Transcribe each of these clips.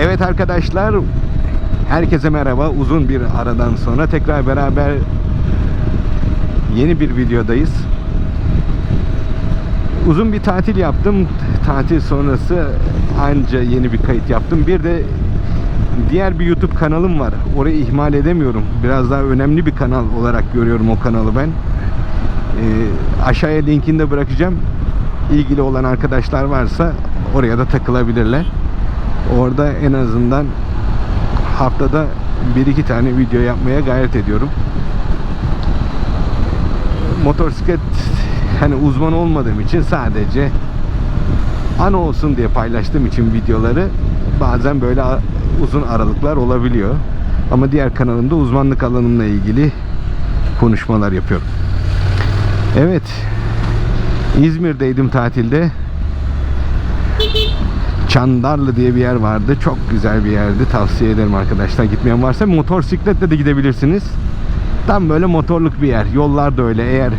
Evet arkadaşlar, herkese merhaba. Uzun bir aradan sonra tekrar beraber yeni bir videodayız. Uzun bir tatil yaptım. Tatil sonrası anca yeni bir kayıt yaptım. Bir de diğer bir YouTube kanalım var. Orayı ihmal edemiyorum. Biraz daha önemli bir kanal olarak görüyorum o kanalı ben. Ee, aşağıya linkini de bırakacağım. İlgili olan arkadaşlar varsa oraya da takılabilirler. Orada en azından haftada bir iki tane video yapmaya gayret ediyorum. Motosiklet hani uzman olmadığım için sadece ana olsun diye paylaştığım için videoları bazen böyle uzun aralıklar olabiliyor. Ama diğer kanalımda uzmanlık alanımla ilgili konuşmalar yapıyorum. Evet. İzmir'deydim tatilde. Çandarlı diye bir yer vardı. Çok güzel bir yerdi. Tavsiye ederim arkadaşlar. Gitmeyen varsa motosikletle de gidebilirsiniz. Tam böyle motorluk bir yer. Yollar da öyle. Eğer e,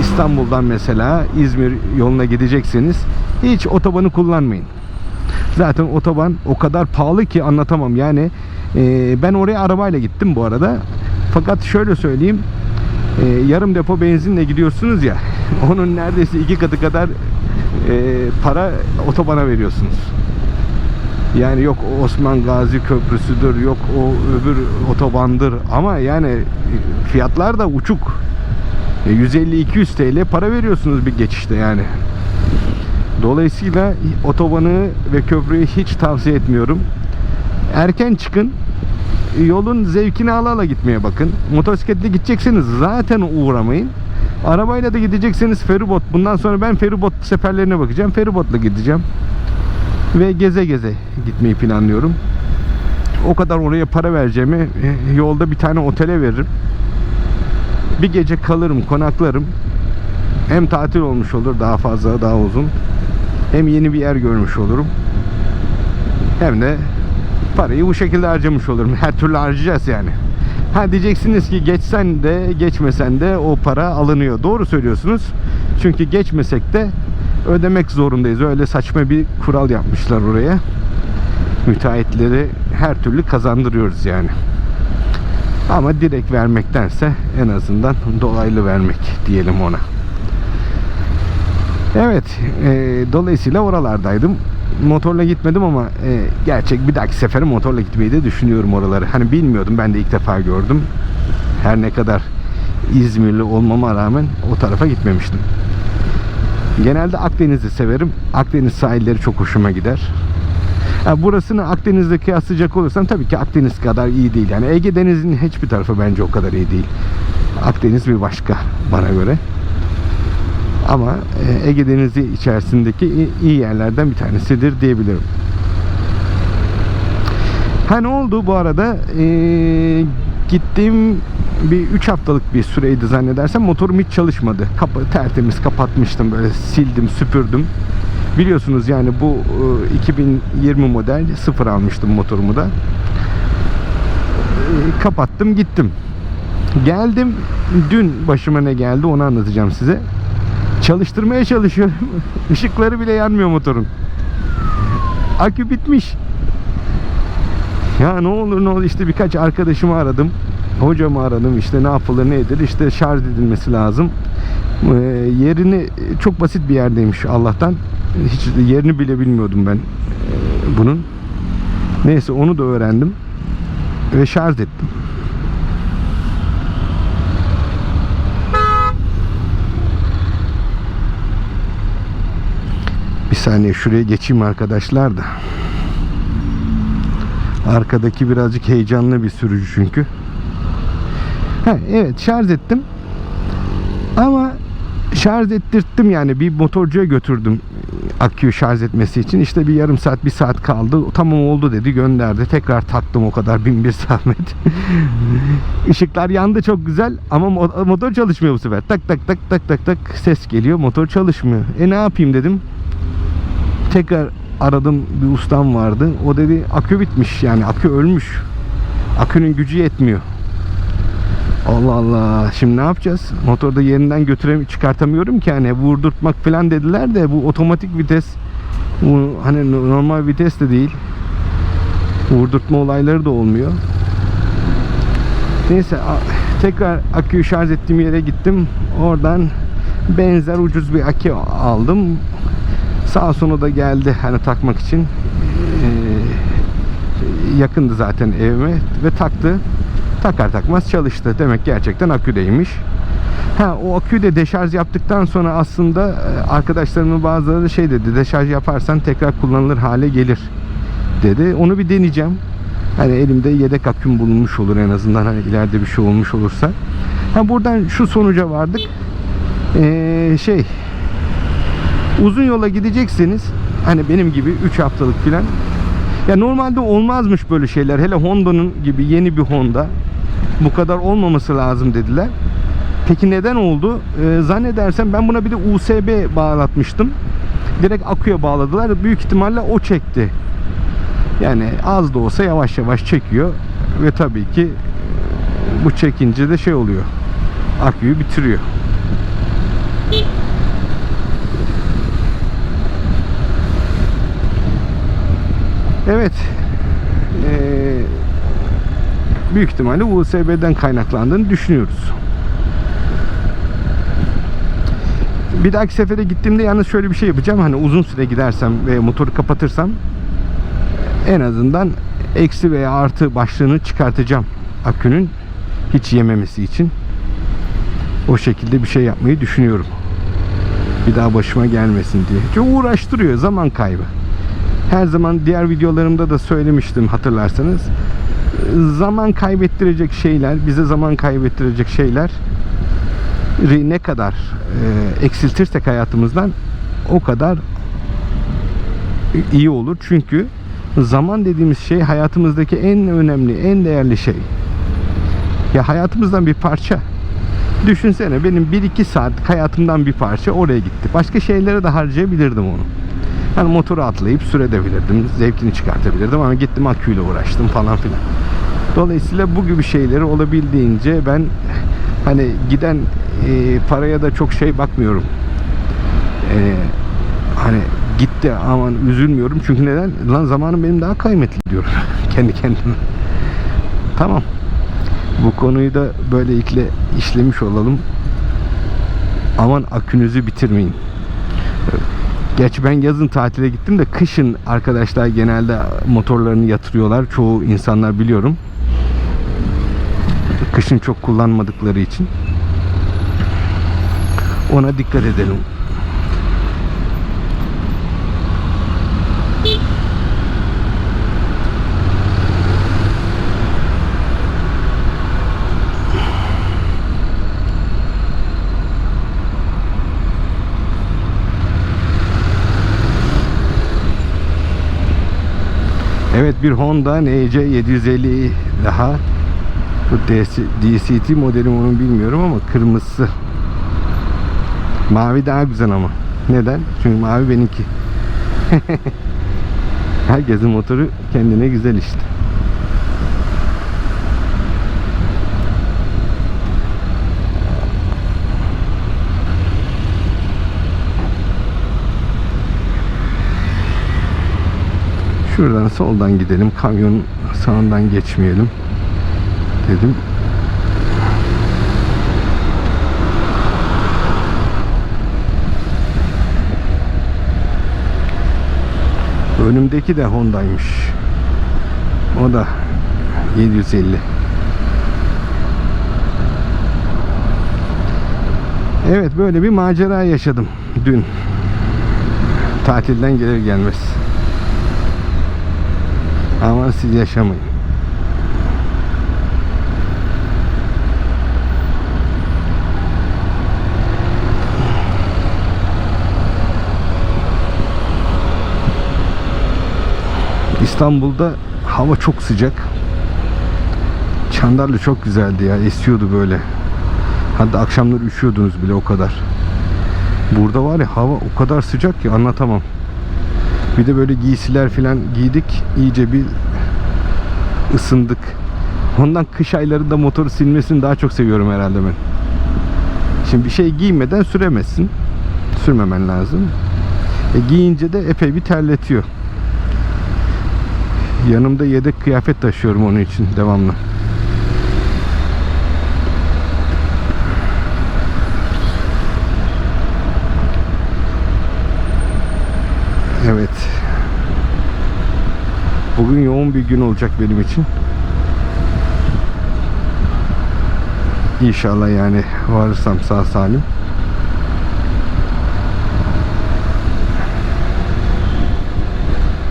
İstanbul'dan mesela İzmir yoluna gidecekseniz hiç otobanı kullanmayın. Zaten otoban o kadar pahalı ki anlatamam. Yani e, ben oraya arabayla gittim bu arada. Fakat şöyle söyleyeyim. e, yarım depo benzinle gidiyorsunuz ya. Onun neredeyse iki katı kadar para otobana veriyorsunuz. Yani yok Osman Gazi Köprüsü'dür, yok o öbür otobandır ama yani e, fiyatlar da uçuk. E, 150-200 TL para veriyorsunuz bir geçişte yani. Dolayısıyla otobanı ve köprüyü hiç tavsiye etmiyorum. Erken çıkın. Yolun zevkini ala ala gitmeye bakın. Motosikletle gidecekseniz zaten uğramayın. Arabayla da gidecekseniz feribot. Bundan sonra ben feribot seferlerine bakacağım. Feribotla gideceğim. Ve geze geze gitmeyi planlıyorum. O kadar oraya para vereceğimi e, yolda bir tane otele veririm. Bir gece kalırım, konaklarım. Hem tatil olmuş olur daha fazla, daha uzun. Hem yeni bir yer görmüş olurum. Hem de parayı bu şekilde harcamış olurum. Her türlü harcayacağız yani. Ha diyeceksiniz ki geçsen de geçmesen de o para alınıyor. Doğru söylüyorsunuz. Çünkü geçmesek de ödemek zorundayız. Öyle saçma bir kural yapmışlar oraya. Müteahhitleri her türlü kazandırıyoruz yani. Ama direkt vermektense en azından dolaylı vermek diyelim ona. Evet, e, dolayısıyla oralardaydım. Motorla gitmedim ama e, gerçek bir dahaki sefere motorla gitmeyi de düşünüyorum oraları. Hani bilmiyordum, ben de ilk defa gördüm. Her ne kadar İzmirli olmama rağmen o tarafa gitmemiştim. Genelde Akdeniz'i severim. Akdeniz sahilleri çok hoşuma gider. Ha, burasını Akdeniz'le kıyaslayacak olursam tabii ki Akdeniz kadar iyi değil. Yani Ege Denizi'nin hiçbir tarafı bence o kadar iyi değil. Akdeniz bir başka bana göre. Ama e, Ege Denizi içerisindeki iyi yerlerden bir tanesidir diyebilirim. Ha ne oldu bu arada? Ee, gittiğim bir 3 haftalık bir süreydi zannedersem motorum hiç çalışmadı. Kapa tertemiz kapatmıştım böyle sildim süpürdüm. Biliyorsunuz yani bu e, 2020 model sıfır almıştım motorumu da. E, kapattım gittim. Geldim dün başıma ne geldi onu anlatacağım size. Çalıştırmaya çalışıyorum. Işıkları bile yanmıyor motorun. Akü bitmiş. Ya ne olur ne olur işte birkaç arkadaşımı aradım. Hocamı aradım işte ne yapılır ne edilir işte şarj edilmesi lazım. Ee, yerini çok basit bir yerdeymiş Allah'tan. Hiç yerini bile bilmiyordum ben e, bunun. Neyse onu da öğrendim. Ve şarj ettim. Saniye şuraya geçeyim arkadaşlar da. Arkadaki birazcık heyecanlı bir sürücü çünkü. Ha, evet şarj ettim. Ama şarj ettirttim yani bir motorcuya götürdüm aküyü şarj etmesi için. İşte bir yarım saat bir saat kaldı. Tamam oldu dedi gönderdi. Tekrar taktım o kadar bin bir zahmet. Işıklar yandı çok güzel ama mo- motor çalışmıyor bu sefer. Tak tak tak tak tak tak ses geliyor motor çalışmıyor. E ne yapayım dedim. Tekrar aradım bir ustam vardı. O dedi akü bitmiş yani akü ölmüş. Akünün gücü yetmiyor. Allah Allah. Şimdi ne yapacağız? Motorda yerinden götürem çıkartamıyorum ki hani vurdurtmak falan dediler de bu otomatik vites bu hani normal vites de değil. Vurdurtma olayları da olmuyor. Neyse tekrar aküyü şarj ettiğim yere gittim. Oradan benzer ucuz bir akü aldım. Sağ sonu da geldi hani takmak için. Ee, yakındı zaten evime ve taktı. Takar takmaz çalıştı. Demek gerçekten aküdeymiş. Ha o aküyü de deşarj yaptıktan sonra aslında e, arkadaşlarımın bazıları şey dedi. Deşarj yaparsan tekrar kullanılır hale gelir dedi. Onu bir deneyeceğim. Hani elimde yedek aküm bulunmuş olur en azından hani ileride bir şey olmuş olursa. Ha buradan şu sonuca vardık. Ee, şey uzun yola gidecekseniz hani benim gibi 3 haftalık filan ya normalde olmazmış böyle şeyler. Hele Honda'nın gibi yeni bir Honda bu kadar olmaması lazım dediler. Peki neden oldu? Ee, zannedersem ben buna bir de USB bağlatmıştım. Direkt aküye bağladılar. Büyük ihtimalle o çekti. Yani az da olsa yavaş yavaş çekiyor ve tabii ki bu çekince de şey oluyor. Aküyü bitiriyor. Evet. Ee, büyük ihtimalle USB'den kaynaklandığını düşünüyoruz. Bir dahaki sefere gittiğimde yalnız şöyle bir şey yapacağım. Hani uzun süre gidersem ve motoru kapatırsam en azından eksi veya artı başlığını çıkartacağım akünün hiç yememesi için. O şekilde bir şey yapmayı düşünüyorum. Bir daha başıma gelmesin diye. Çünkü uğraştırıyor zaman kaybı. Her zaman diğer videolarımda da söylemiştim hatırlarsanız. Zaman kaybettirecek şeyler, bize zaman kaybettirecek şeyler ne kadar e, eksiltirsek hayatımızdan o kadar iyi olur. Çünkü zaman dediğimiz şey hayatımızdaki en önemli, en değerli şey. Ya hayatımızdan bir parça. Düşünsene benim 1-2 saat hayatımdan bir parça oraya gitti. Başka şeylere de harcayabilirdim onu. Yani motoru atlayıp sürebilirdim, zevkini çıkartabilirdim ama gittim aküyle uğraştım falan filan. Dolayısıyla bu gibi şeyleri olabildiğince ben hani giden e, paraya da çok şey bakmıyorum. E, hani gitti aman üzülmüyorum çünkü neden? Lan zamanım benim daha kıymetli diyorum kendi kendime. Tamam. Bu konuyu da böylelikle işlemiş olalım. Aman akünüzü bitirmeyin. Geç ben yazın tatile gittim de kışın arkadaşlar genelde motorlarını yatırıyorlar. Çoğu insanlar biliyorum. Kışın çok kullanmadıkları için. Ona dikkat edelim. Evet bir Honda NC 750 daha. Bu DC, DCT modeli onu bilmiyorum ama kırmızısı. Mavi daha güzel ama. Neden? Çünkü mavi benimki. Herkesin motoru kendine güzel işte. Şuradan soldan gidelim. Kamyonun sağından geçmeyelim. Dedim. Önümdeki de Honda'ymış. O da 750. Evet böyle bir macera yaşadım dün. Tatilden gelir gelmez. Ama siz yaşamayın. İstanbul'da hava çok sıcak. Çandarlı çok güzeldi ya. Esiyordu böyle. Hatta akşamları üşüyordunuz bile o kadar. Burada var ya hava o kadar sıcak ki anlatamam. Bir de böyle giysiler falan giydik. İyice bir ısındık. Ondan kış aylarında motoru silmesini daha çok seviyorum herhalde ben. Şimdi bir şey giymeden süremezsin. Sürmemen lazım. E, giyince de epey bir terletiyor. Yanımda yedek kıyafet taşıyorum onun için devamlı. Evet. Bugün yoğun bir gün olacak benim için. İnşallah yani varırsam sağ salim.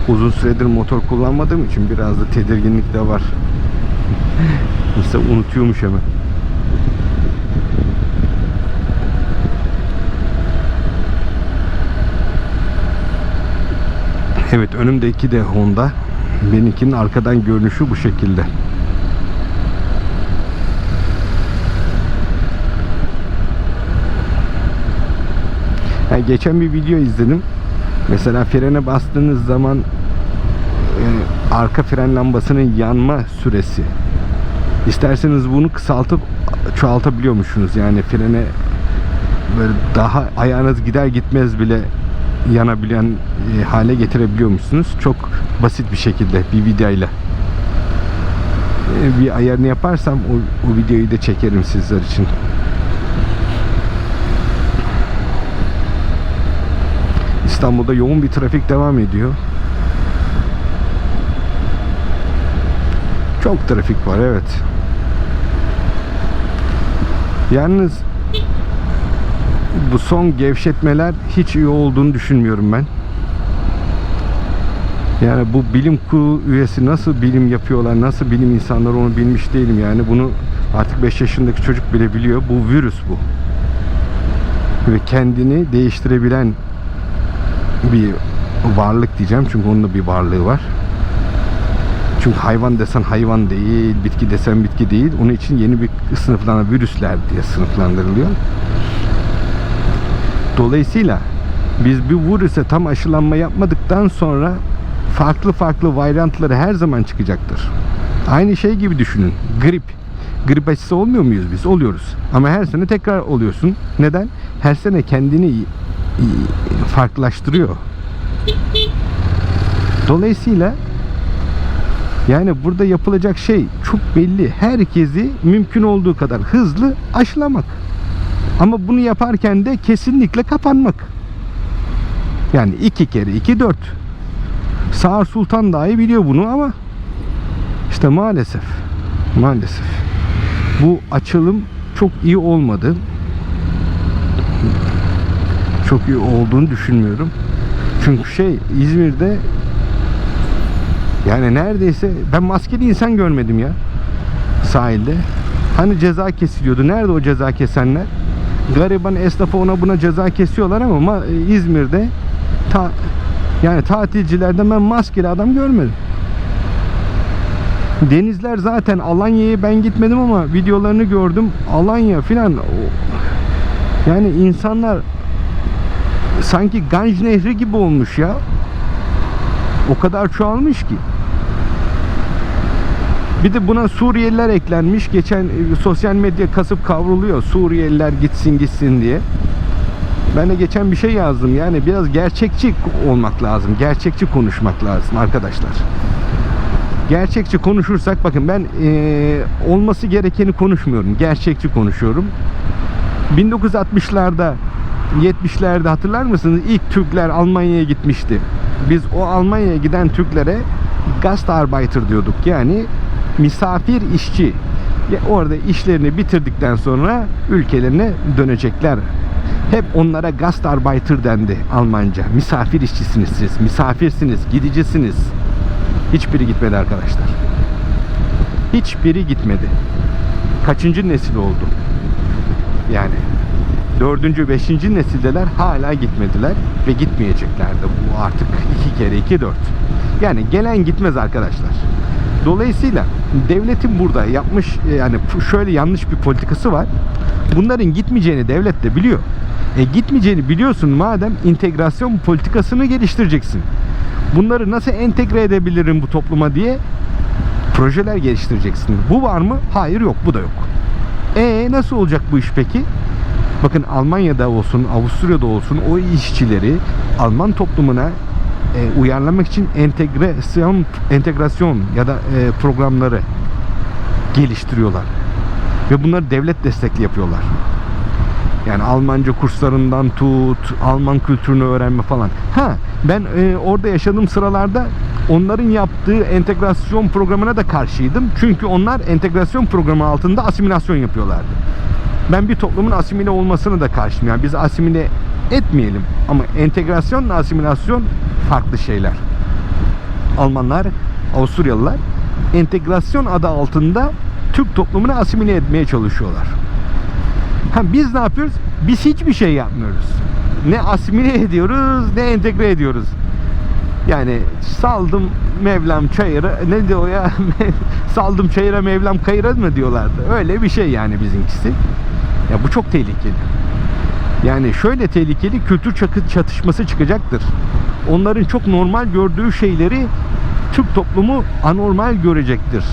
Uzun süredir motor kullanmadığım için biraz da tedirginlik de var. İnsan unutuyormuş hemen. Evet önümdeki de Honda. Benimkinin arkadan görünüşü bu şekilde. Yani geçen bir video izledim. Mesela frene bastığınız zaman e, arka fren lambasının yanma süresi. İsterseniz bunu kısaltıp çoğaltabiliyormuşsunuz. Yani frene böyle daha ayağınız gider gitmez bile yanabilen e, hale getirebiliyormuşsunuz. Çok basit bir şekilde bir videoyla. E, bir ayarını yaparsam o, o videoyu da çekerim sizler için. İstanbul'da yoğun bir trafik devam ediyor. Çok trafik var evet. Yalnız bu son gevşetmeler hiç iyi olduğunu düşünmüyorum ben. Yani bu bilim kurulu üyesi nasıl bilim yapıyorlar, nasıl bilim insanları onu bilmiş değilim yani. Bunu artık 5 yaşındaki çocuk bile biliyor. Bu virüs bu. Ve kendini değiştirebilen bir varlık diyeceğim çünkü onun da bir varlığı var. Çünkü hayvan desen hayvan değil, bitki desen bitki değil. Onun için yeni bir sınıflandırma virüsler diye sınıflandırılıyor. Dolayısıyla biz bir virüse tam aşılanma yapmadıktan sonra farklı farklı varyantları her zaman çıkacaktır. Aynı şey gibi düşünün. Grip. Grip aşısı olmuyor muyuz biz? Oluyoruz. Ama her sene tekrar oluyorsun. Neden? Her sene kendini farklılaştırıyor. Dolayısıyla yani burada yapılacak şey çok belli. Herkesi mümkün olduğu kadar hızlı aşılamak. Ama bunu yaparken de kesinlikle kapanmak. Yani iki kere iki dört. Sağır Sultan dahi biliyor bunu ama işte maalesef maalesef bu açılım çok iyi olmadı. Çok iyi olduğunu düşünmüyorum. Çünkü şey İzmir'de yani neredeyse ben maskeli insan görmedim ya sahilde. Hani ceza kesiliyordu. Nerede o ceza kesenler? Gariban esnafa ona buna ceza kesiyorlar ama İzmir'de ta, yani tatilcilerde ben maskeli adam görmedim. Denizler zaten Alanya'ya ben gitmedim ama videolarını gördüm. Alanya filan yani insanlar sanki Ganj Nehri gibi olmuş ya. O kadar çoğalmış ki. Bir de buna Suriyeliler eklenmiş. Geçen e, sosyal medya kasıp kavruluyor. Suriyeliler gitsin gitsin diye. Ben de geçen bir şey yazdım. Yani biraz gerçekçi olmak lazım. Gerçekçi konuşmak lazım arkadaşlar. Gerçekçi konuşursak bakın ben e, olması gerekeni konuşmuyorum. Gerçekçi konuşuyorum. 1960'larda 70'lerde hatırlar mısınız? İlk Türkler Almanya'ya gitmişti. Biz o Almanya'ya giden Türklere Gastarbeiter diyorduk. Yani misafir işçi. Orada işlerini bitirdikten sonra ülkelerine dönecekler. Hep onlara Gastarbeiter dendi Almanca. Misafir işçisiniz siz. Misafirsiniz, gidicisiniz. Hiçbiri gitmedi arkadaşlar. Hiçbiri gitmedi. Kaçıncı nesil oldu? Yani dördüncü, beşinci nesildeler hala gitmediler ve gitmeyecekler de bu artık iki kere iki dört. Yani gelen gitmez arkadaşlar. Dolayısıyla devletin burada yapmış yani şöyle yanlış bir politikası var. Bunların gitmeyeceğini devlet de biliyor. E gitmeyeceğini biliyorsun madem integrasyon politikasını geliştireceksin. Bunları nasıl entegre edebilirim bu topluma diye projeler geliştireceksin. Bu var mı? Hayır yok. Bu da yok. E nasıl olacak bu iş peki? Bakın Almanya'da olsun, Avusturya'da olsun o işçileri Alman toplumuna e, uyarlamak için entegrasyon entegrasyon ya da e, programları geliştiriyorlar. Ve bunları devlet destekli yapıyorlar. Yani Almanca kurslarından tut, Alman kültürünü öğrenme falan. Ha ben e, orada yaşadığım sıralarda onların yaptığı entegrasyon programına da karşıydım. Çünkü onlar entegrasyon programı altında asimilasyon yapıyorlardı. Ben bir toplumun asimile olmasına da karşıyım. Yani biz asimile etmeyelim. Ama entegrasyonla asimilasyon farklı şeyler. Almanlar, Avusturyalılar entegrasyon adı altında Türk toplumunu asimile etmeye çalışıyorlar. Ha, biz ne yapıyoruz? Biz hiçbir şey yapmıyoruz. Ne asimile ediyoruz ne entegre ediyoruz. Yani saldım Mevlam çayıra ne diyor ya saldım çayıra Mevlam kayıra mı diyorlardı. Öyle bir şey yani bizimkisi. Ya bu çok tehlikeli. Yani şöyle tehlikeli kültür çatışması çıkacaktır. Onların çok normal gördüğü şeyleri Türk toplumu anormal görecektir.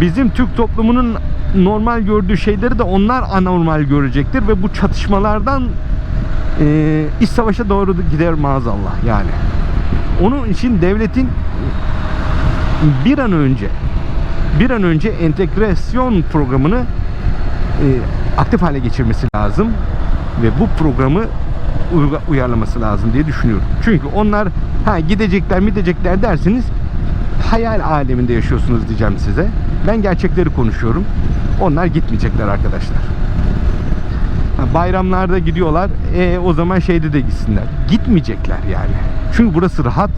Bizim Türk toplumunun normal gördüğü şeyleri de onlar anormal görecektir ve bu çatışmalardan e, iç savaşa doğru gider maazallah yani. Onun için devletin bir an önce bir an önce entegrasyon programını e, aktif hale geçirmesi lazım ve bu programı uyarlaması lazım diye düşünüyorum. Çünkü onlar ha gidecekler mi gidecekler dersiniz hayal aleminde yaşıyorsunuz diyeceğim size. Ben gerçekleri konuşuyorum. Onlar gitmeyecekler arkadaşlar. Ha, bayramlarda gidiyorlar. E, o zaman şeyde de gitsinler. Gitmeyecekler yani. Çünkü burası rahat.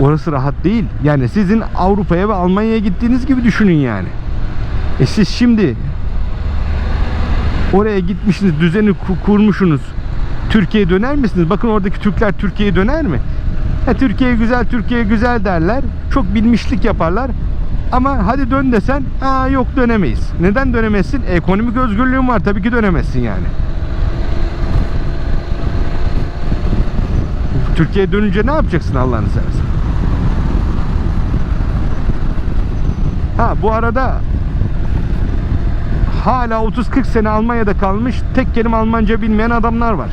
Orası rahat değil. Yani sizin Avrupa'ya ve Almanya'ya gittiğiniz gibi düşünün yani. E siz şimdi oraya gitmişsiniz, düzeni ku- kurmuşsunuz. Türkiye'ye döner misiniz? Bakın oradaki Türkler Türkiye'ye döner mi? Ha, Türkiye güzel, Türkiye güzel derler. Çok bilmişlik yaparlar. Ama hadi dön desen, aa yok dönemeyiz. Neden dönemezsin? Ekonomik özgürlüğün var, tabii ki dönemezsin yani. Türkiye'ye dönünce ne yapacaksın Allah'ını seversen? Ha bu arada hala 30-40 sene Almanya'da kalmış tek kelime Almanca bilmeyen adamlar var.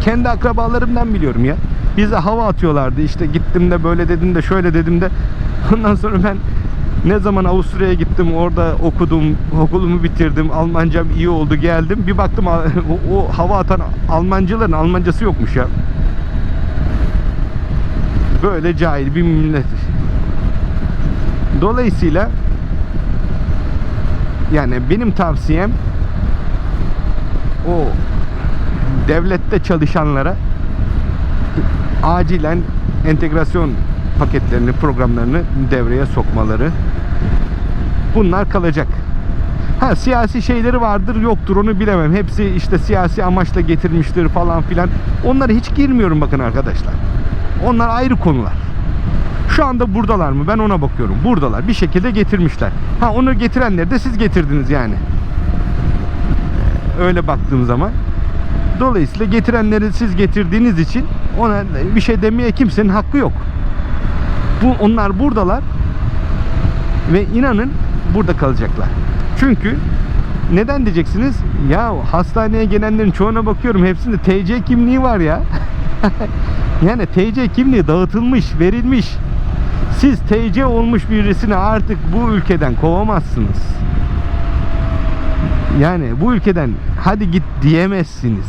Kendi akrabalarımdan biliyorum ya. Bize hava atıyorlardı işte gittim de böyle dedim de şöyle dedim de ondan sonra ben ne zaman Avusturya'ya gittim orada okudum okulumu bitirdim Almancam iyi oldu geldim bir baktım o, o hava atan Almancıların Almancası yokmuş ya böyle cahil bir millet dolayısıyla yani benim tavsiyem o devlette çalışanlara acilen entegrasyon paketlerini, programlarını devreye sokmaları. Bunlar kalacak. Ha siyasi şeyleri vardır yoktur onu bilemem. Hepsi işte siyasi amaçla getirmiştir falan filan. Onlara hiç girmiyorum bakın arkadaşlar. Onlar ayrı konular. Şu anda buradalar mı? Ben ona bakıyorum. Buradalar. Bir şekilde getirmişler. Ha onu getirenleri de siz getirdiniz yani. Öyle baktığım zaman. Dolayısıyla getirenleri siz getirdiğiniz için ona bir şey demeye kimsenin hakkı yok. Bu onlar buradalar ve inanın burada kalacaklar. Çünkü neden diyeceksiniz? Ya hastaneye gelenlerin çoğuna bakıyorum hepsinde TC kimliği var ya. yani TC kimliği dağıtılmış, verilmiş. Siz TC olmuş birisini artık bu ülkeden kovamazsınız. Yani bu ülkeden hadi git diyemezsiniz.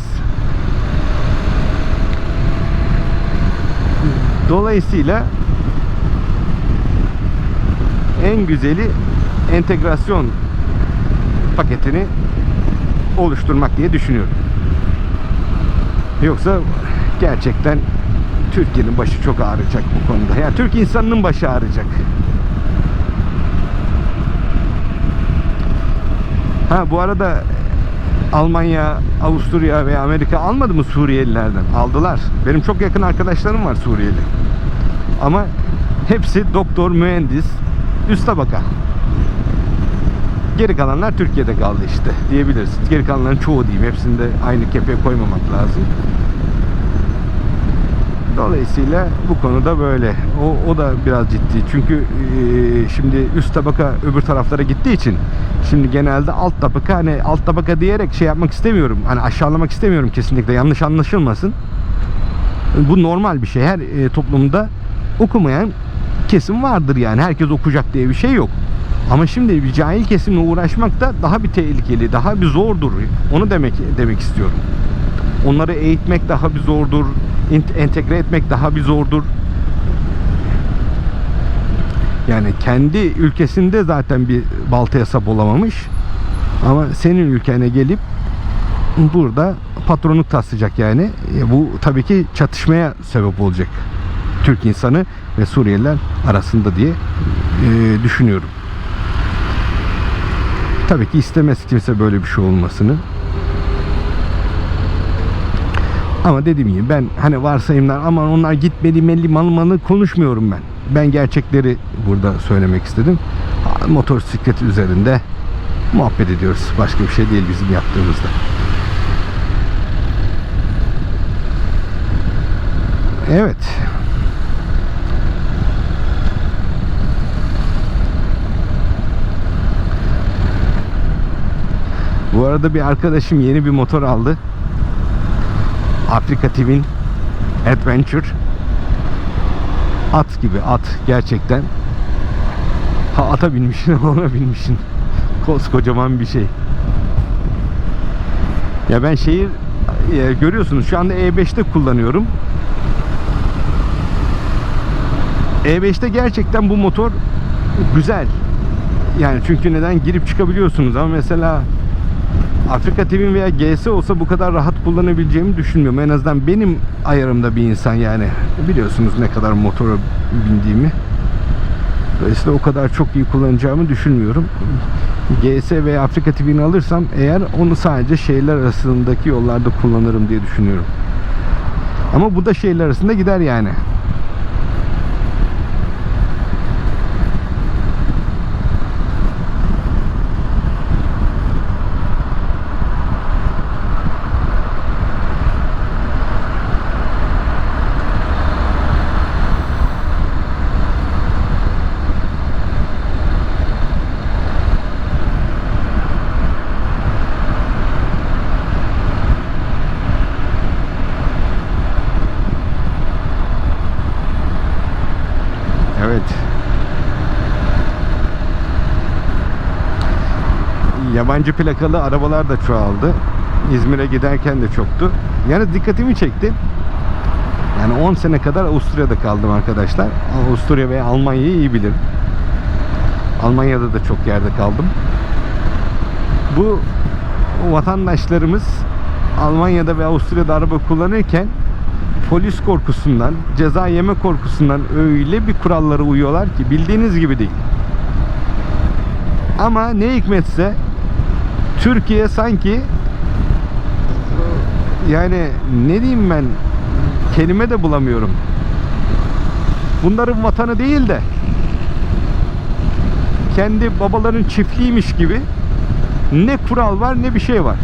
Dolayısıyla en güzeli entegrasyon paketini oluşturmak diye düşünüyorum. Yoksa gerçekten Türkiye'nin başı çok ağrıyacak bu konuda. Yani Türk insanının başı ağrıyacak. Ha bu arada Almanya, Avusturya veya Amerika almadı mı Suriyelilerden? Aldılar. Benim çok yakın arkadaşlarım var Suriyeli. Ama hepsi doktor, mühendis, üst tabaka. Geri kalanlar Türkiye'de kaldı işte diyebilirsiniz. Geri kalanların çoğu diyeyim. Hepsini de aynı kefeye koymamak lazım. Dolayısıyla bu konuda böyle. O, o da biraz ciddi. Çünkü e, şimdi üst tabaka öbür taraflara gittiği için Şimdi genelde alt tabaka hani alt tabaka diyerek şey yapmak istemiyorum. Hani aşağılamak istemiyorum kesinlikle. Yanlış anlaşılmasın. Bu normal bir şey. Her e, toplumda okumayan kesim vardır yani. Herkes okuyacak diye bir şey yok. Ama şimdi bir cahil kesimle uğraşmak da daha bir tehlikeli, daha bir zordur. Onu demek demek istiyorum. Onları eğitmek daha bir zordur. Ent- Entegre etmek daha bir zordur. Yani kendi ülkesinde zaten bir baltaya sap olamamış. Ama senin ülkene gelip burada patronluk taslayacak yani. E, bu tabii ki çatışmaya sebep olacak. Türk insanı ve Suriyeliler arasında diye e, düşünüyorum. Tabii ki istemez kimse böyle bir şey olmasını. Ama dediğim gibi ben hani varsayımlar aman onlar gitmeli melli mal malı konuşmuyorum ben. Ben gerçekleri burada söylemek istedim. Motosiklet üzerinde muhabbet ediyoruz. Başka bir şey değil bizim yaptığımızda. Evet. Bu arada bir arkadaşım yeni bir motor aldı. Afrika Twin Adventure. At gibi at gerçekten. Ha ata binmişsin ona binmişsin. Koskocaman bir şey. Ya ben şehir e, görüyorsunuz şu anda E5'te kullanıyorum. E5'te gerçekten bu motor güzel. Yani çünkü neden girip çıkabiliyorsunuz ama mesela Afrika Twin veya GS olsa bu kadar rahat kullanabileceğimi düşünmüyorum. En azından benim ayarımda bir insan yani. Biliyorsunuz ne kadar motora bindiğimi. Dolayısıyla o kadar çok iyi kullanacağımı düşünmüyorum. GS veya Afrika Twin alırsam eğer onu sadece şehirler arasındaki yollarda kullanırım diye düşünüyorum. Ama bu da şehirler arasında gider yani. Evet. Yabancı plakalı arabalar da çoğaldı. İzmir'e giderken de çoktu. Yani dikkatimi çekti. Yani 10 sene kadar Avusturya'da kaldım arkadaşlar. Avusturya ve Almanya'yı iyi bilirim. Almanya'da da çok yerde kaldım. Bu vatandaşlarımız Almanya'da ve Avusturya'da araba kullanırken polis korkusundan, ceza yeme korkusundan öyle bir kurallara uyuyorlar ki bildiğiniz gibi değil. Ama ne hikmetse Türkiye sanki yani ne diyeyim ben kelime de bulamıyorum. Bunların vatanı değil de kendi babaların çiftliğiymiş gibi ne kural var ne bir şey var.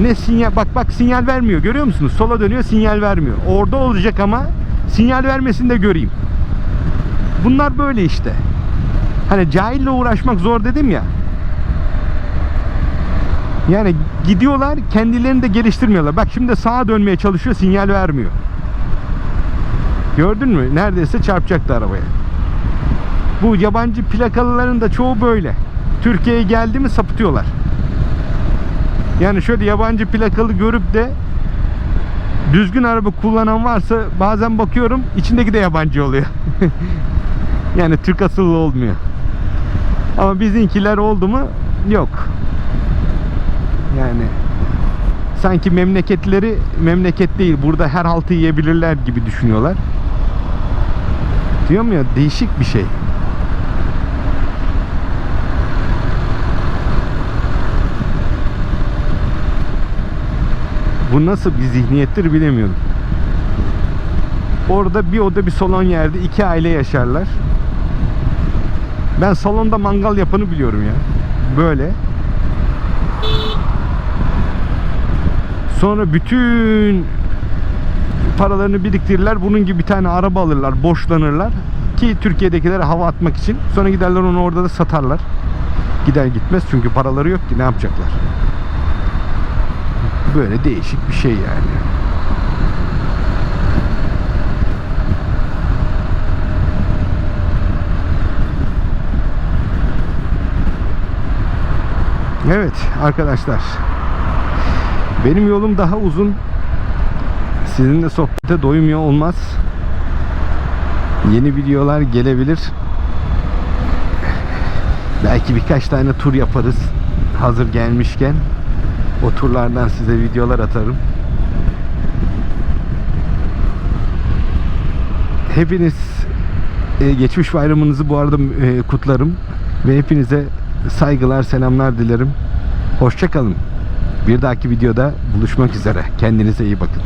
Ne sinyal bak bak sinyal vermiyor görüyor musunuz? Sola dönüyor sinyal vermiyor. Orada olacak ama sinyal vermesini de göreyim. Bunlar böyle işte. Hani cahille uğraşmak zor dedim ya. Yani gidiyorlar kendilerini de geliştirmiyorlar. Bak şimdi sağa dönmeye çalışıyor sinyal vermiyor. Gördün mü? Neredeyse çarpacaktı arabaya. Bu yabancı plakalıların da çoğu böyle. Türkiye'ye geldi mi sapıtıyorlar. Yani şöyle yabancı plakalı görüp de düzgün araba kullanan varsa bazen bakıyorum içindeki de yabancı oluyor. yani Türk asıllı olmuyor. Ama bizimkiler oldu mu yok. Yani sanki memleketleri memleket değil burada her haltı yiyebilirler gibi düşünüyorlar. Diyorum ya değişik bir şey. Bu nasıl bir zihniyettir bilemiyorum. Orada bir oda bir salon yerde iki aile yaşarlar. Ben salonda mangal yapanı biliyorum ya. Böyle. Sonra bütün paralarını biriktirirler. Bunun gibi bir tane araba alırlar, borçlanırlar ki Türkiye'dekilere hava atmak için. Sonra giderler onu orada da satarlar. gider gitmez çünkü paraları yok ki ne yapacaklar? Böyle değişik bir şey yani. Evet arkadaşlar. Benim yolum daha uzun. Sizinle sohbete doymuyor olmaz. Yeni videolar gelebilir. Belki birkaç tane tur yaparız. Hazır gelmişken. O turlardan size videolar atarım. Hepiniz e, geçmiş bayramınızı bu arada e, kutlarım. Ve hepinize saygılar, selamlar dilerim. Hoşçakalın. Bir dahaki videoda buluşmak üzere. Kendinize iyi bakın.